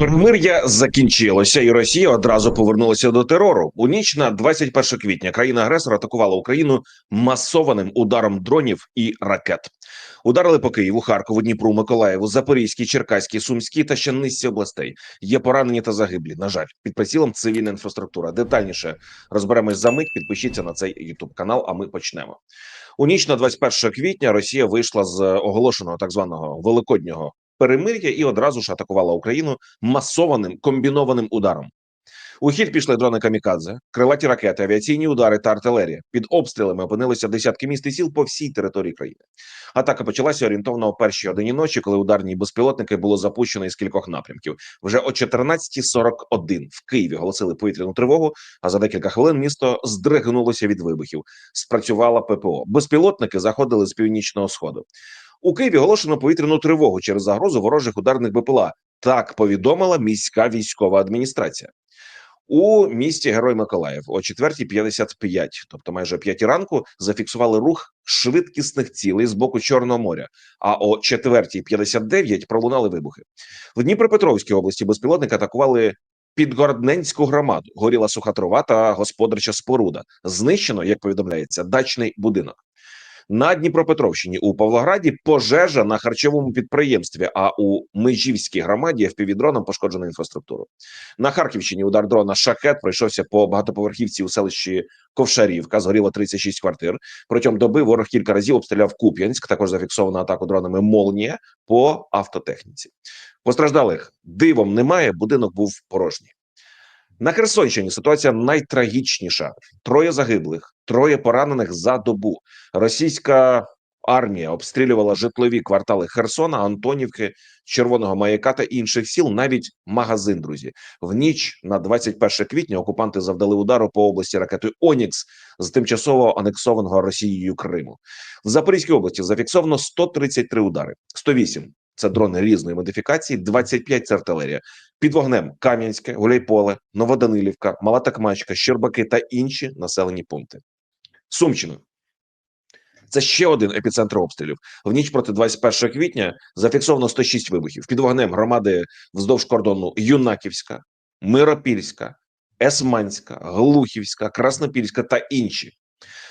Перемир'я закінчилося, і Росія одразу повернулася до терору. У ніч на 21 квітня країна-агресор атакувала Україну масованим ударом дронів і ракет. Ударили по Києву, Харкову, Дніпру, Миколаєву, Запорізькій, Черкаській, Сумській та ще низці областей. Є поранені та загиблі. На жаль, під прицілом цивільна інфраструктура. Детальніше розберемось за мить. Підпишіться на цей Ютуб канал. А ми почнемо. У ніч на 21 квітня Росія вийшла з оголошеного так званого великоднього перемир'я і одразу ж атакувала Україну масованим комбінованим ударом. У хід пішли дрони камікадзе, крилаті ракети, авіаційні удари та артилерія. Під обстрілами опинилися десятки міст і сіл по всій території країни. Атака почалася орієнтовно о першій годині ночі, коли ударні безпілотники було запущено із кількох напрямків. Вже о 14.41 в Києві оголосили повітряну тривогу. А за декілька хвилин місто здригнулося від вибухів. Спрацювала ППО. Безпілотники заходили з північного сходу. У Києві оголошено повітряну тривогу через загрозу ворожих ударних БПЛА. Так повідомила міська військова адміністрація. У місті Герой Миколаїв о 4.55, тобто майже о 5 ранку, зафіксували рух швидкісних цілей з боку Чорного моря. А о 4.59 пролунали вибухи. В Дніпропетровській області безпілотники атакували Підгородненську громаду. Горіла суха трава та господарча споруда. Знищено, як повідомляється, дачний будинок. На Дніпропетровщині у Павлограді пожежа на харчовому підприємстві. А у Межівській громаді впівдроном пошкоджена інфраструктуру. На Харківщині удар дрона шахет пройшовся по багатоповерхівці у селищі Ковшарівка. Згоріло 36 квартир. Протягом доби ворог кілька разів обстріляв Куп'янськ. Також зафіксовано атаку дронами Молнія по автотехніці. Постраждалих дивом немає. Будинок був порожній. На Херсонщині ситуація найтрагічніша: троє загиблих, троє поранених за добу. Російська армія обстрілювала житлові квартали Херсона, Антонівки, Червоного Маяка та інших сіл, навіть магазин. Друзі, в ніч на 21 квітня окупанти завдали удару по області ракетою Онікс з тимчасово анексованого Росією Криму. В Запорізькій області зафіксовано 133 удари, 108 – це дрони різної модифікації, 25 – це артилерія. Під вогнем Кам'янське, Гуляйполе, Новоданилівка, Мала Такмачка, Щербаки та інші населені пункти. Сумщина. Це ще один епіцентр обстрілів. В ніч проти 21 квітня зафіксовано 106 вибухів. Під вогнем громади вздовж кордону Юнаківська, Миропільська, Есманська, Глухівська, Краснопільська та інші.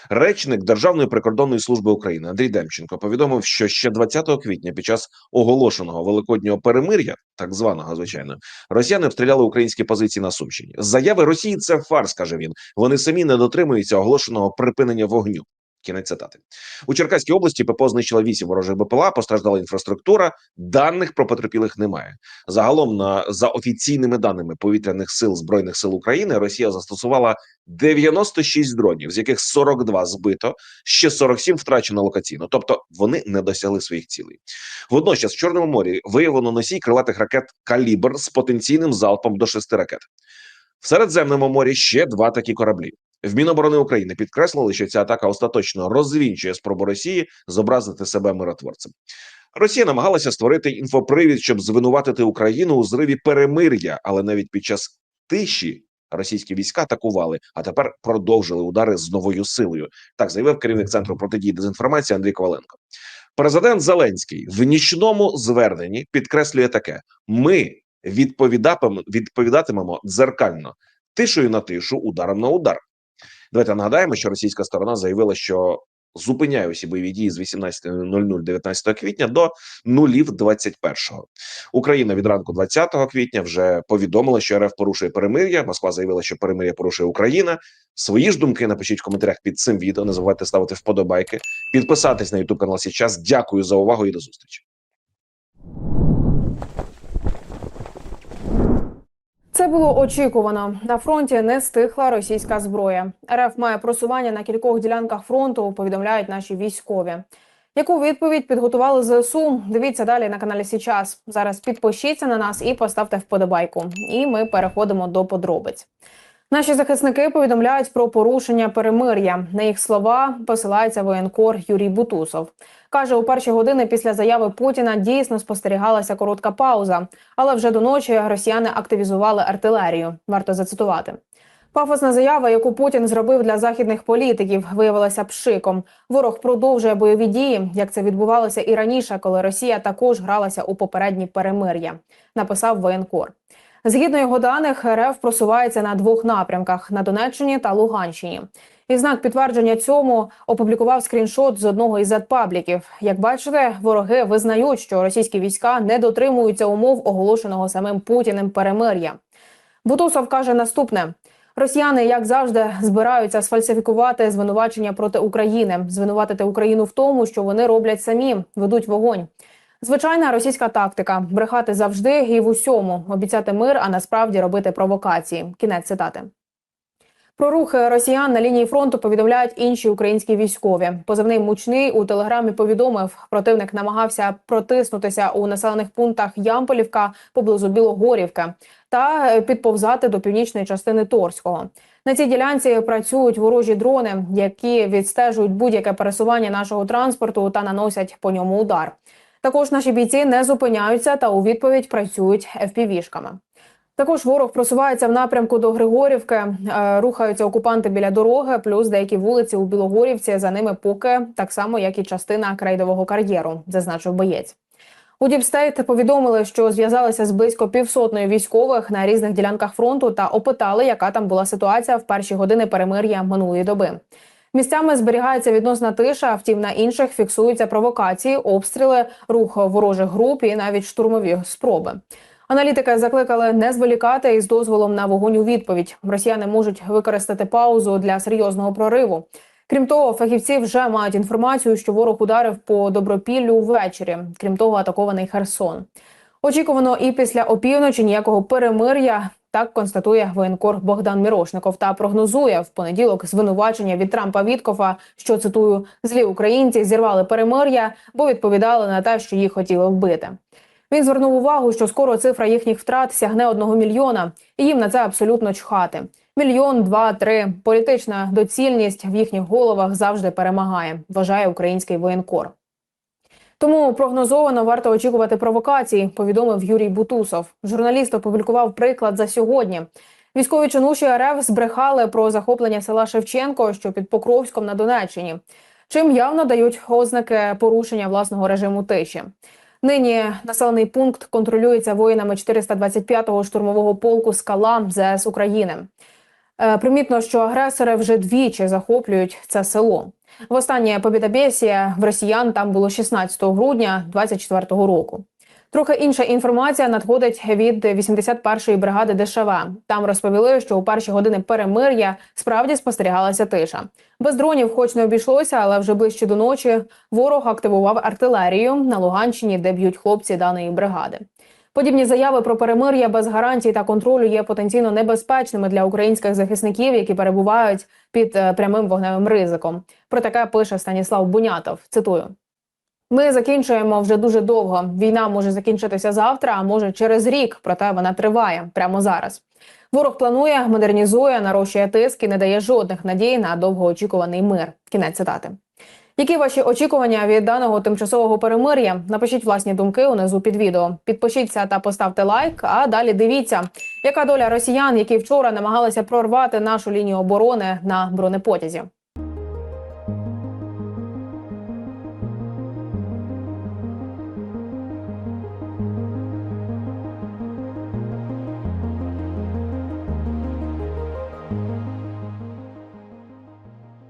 Речник Державної прикордонної служби України Андрій Демченко повідомив, що ще 20 квітня, під час оголошеного великоднього перемир'я, так званого звичайно, росіяни обстріляли українські позиції на Сумщині. Заяви Росії це фарс, каже він. Вони самі не дотримуються оголошеного припинення вогню. Кінець цитати у Черкаській області ППО знищила 8 ворожих БПЛА, постраждала інфраструктура. Даних про потерпілих немає. Загалом на за офіційними даними повітряних сил збройних сил України Росія застосувала 96 дронів, з яких 42 збито, ще 47 втрачено локаційно. Тобто вони не досягли своїх цілей. Водночас в Чорному морі виявлено носій крилатих ракет Калібр з потенційним залпом до 6 ракет. В Середземному морі ще два такі кораблі. В Міноборони України підкреслили, що ця атака остаточно розвінчує спробу Росії зобразити себе миротворцем. Росія намагалася створити інфопривід, щоб звинуватити Україну у зриві перемир'я, але навіть під час тиші російські війська атакували, а тепер продовжили удари з новою силою. Так заявив керівник центру протидії дезінформації Андрій Коваленко. Президент Зеленський в нічному зверненні підкреслює таке: ми відповідатимемо, дзеркально тишою на тишу, ударом на удар. Давайте нагадаємо, що російська сторона заявила, що зупиняє усі бойові дії з 18.00 19 квітня до нулів 21-го. Україна від ранку 20 квітня вже повідомила, що РФ порушує перемир'я. Москва заявила, що перемир'я порушує Україна. Свої ж думки напишіть в коментарях під цим відео. Не забувайте ставити вподобайки, підписатись на YouTube канал Січас. Дякую за увагу і до зустрічі. Це було очікувано. На фронті не стихла російська зброя. РФ має просування на кількох ділянках фронту. Повідомляють наші військові. Яку відповідь підготували ЗСУ? Дивіться далі на каналі Січас. Зараз підпишіться на нас і поставте вподобайку. І ми переходимо до подробиць. Наші захисники повідомляють про порушення перемир'я. На їх слова посилається воєнкор Юрій Бутусов. Каже, у перші години після заяви Путіна дійсно спостерігалася коротка пауза, але вже до ночі росіяни активізували артилерію. Варто зацитувати. Пафосна заява, яку Путін зробив для західних політиків, виявилася пшиком. Ворог продовжує бойові дії, як це відбувалося і раніше, коли Росія також гралася у попередні перемир'я. Написав воєнкор. Згідно його даних, РФ просувається на двох напрямках на Донеччині та Луганщині. І знак підтвердження цьому опублікував скріншот з одного із зетпабліків. Як бачите, вороги визнають, що російські війська не дотримуються умов оголошеного самим Путіним перемир'я. Бутусов каже наступне: Росіяни, як завжди, збираються сфальсифікувати звинувачення проти України, звинуватити Україну в тому, що вони роблять самі, ведуть вогонь. Звичайна російська тактика брехати завжди і в усьому, обіцяти мир, а насправді робити провокації. Кінець цитати. Про рухи росіян на лінії фронту повідомляють інші українські військові. Позивний мучний у телеграмі повідомив, противник намагався протиснутися у населених пунктах Ямполівка поблизу Білогорівки та підповзати до північної частини Торського. На цій ділянці працюють ворожі дрони, які відстежують будь-яке пересування нашого транспорту та наносять по ньому удар. Також наші бійці не зупиняються та у відповідь працюють FPV-шками. Також ворог просувається в напрямку до Григорівки. Е, Рухаються окупанти біля дороги, плюс деякі вулиці у Білогорівці. За ними поки так само, як і частина крейдового кар'єру, зазначив боєць. У Діпстейт повідомили, що зв'язалися з близько півсотнею військових на різних ділянках фронту та опитали, яка там була ситуація в перші години перемир'я минулої доби. Місцями зберігається відносна тиша, втім на інших фіксуються провокації, обстріли, рух ворожих груп і навіть штурмові спроби. Аналітики закликали не зволікати із дозволом на вогонь у відповідь. Росіяни можуть використати паузу для серйозного прориву. Крім того, фахівці вже мають інформацію, що ворог ударив по добропіллю ввечері. Крім того, атакований Херсон. Очікувано і після опівночі ніякого перемир'я. Так констатує воєнкор Богдан Мірошников та прогнозує в понеділок звинувачення від Трампа Віткофа, що цитую злі українці зірвали перемир'я, бо відповідали на те, що їх хотіли вбити. Він звернув увагу, що скоро цифра їхніх втрат сягне одного мільйона, і їм на це абсолютно чхати. Мільйон, два, три. Політична доцільність в їхніх головах завжди перемагає, вважає український воєнкор. Тому прогнозовано варто очікувати провокацій, повідомив Юрій Бутусов. Журналіст опублікував приклад за сьогодні. Військові чинуші РФ збрехали про захоплення села Шевченко, що під Покровськом на Донеччині, чим явно дають ознаки порушення власного режиму тиші. Нині населений пункт контролюється воїнами 425-го штурмового полку Скала ЗС України. Е, Примітно, що агресори вже двічі захоплюють це село. Востаннє побідобєсія в росіян там було 16 грудня 24-го року. Трохи інша інформація надходить від 81-ї бригади ДШВ. Там розповіли, що у перші години перемир'я справді спостерігалася тиша. Без дронів, хоч не обійшлося, але вже ближче до ночі ворог активував артилерію на Луганщині, де б'ють хлопці даної бригади. Подібні заяви про перемир'я без гарантій та контролю є потенційно небезпечними для українських захисників, які перебувають під е, прямим вогневим ризиком. Про таке пише Станіслав Бунятов. Цитую. Ми закінчуємо вже дуже довго. Війна може закінчитися завтра, а може через рік. Проте вона триває прямо зараз. Ворог планує, модернізує, нарощує тиск і не дає жодних надій на довгоочікуваний мир. Кінець цитати. Які ваші очікування від даного тимчасового перемир'я? Напишіть власні думки унизу під відео. Підпишіться та поставте лайк. А далі дивіться, яка доля росіян, які вчора намагалися прорвати нашу лінію оборони на бронепотязі.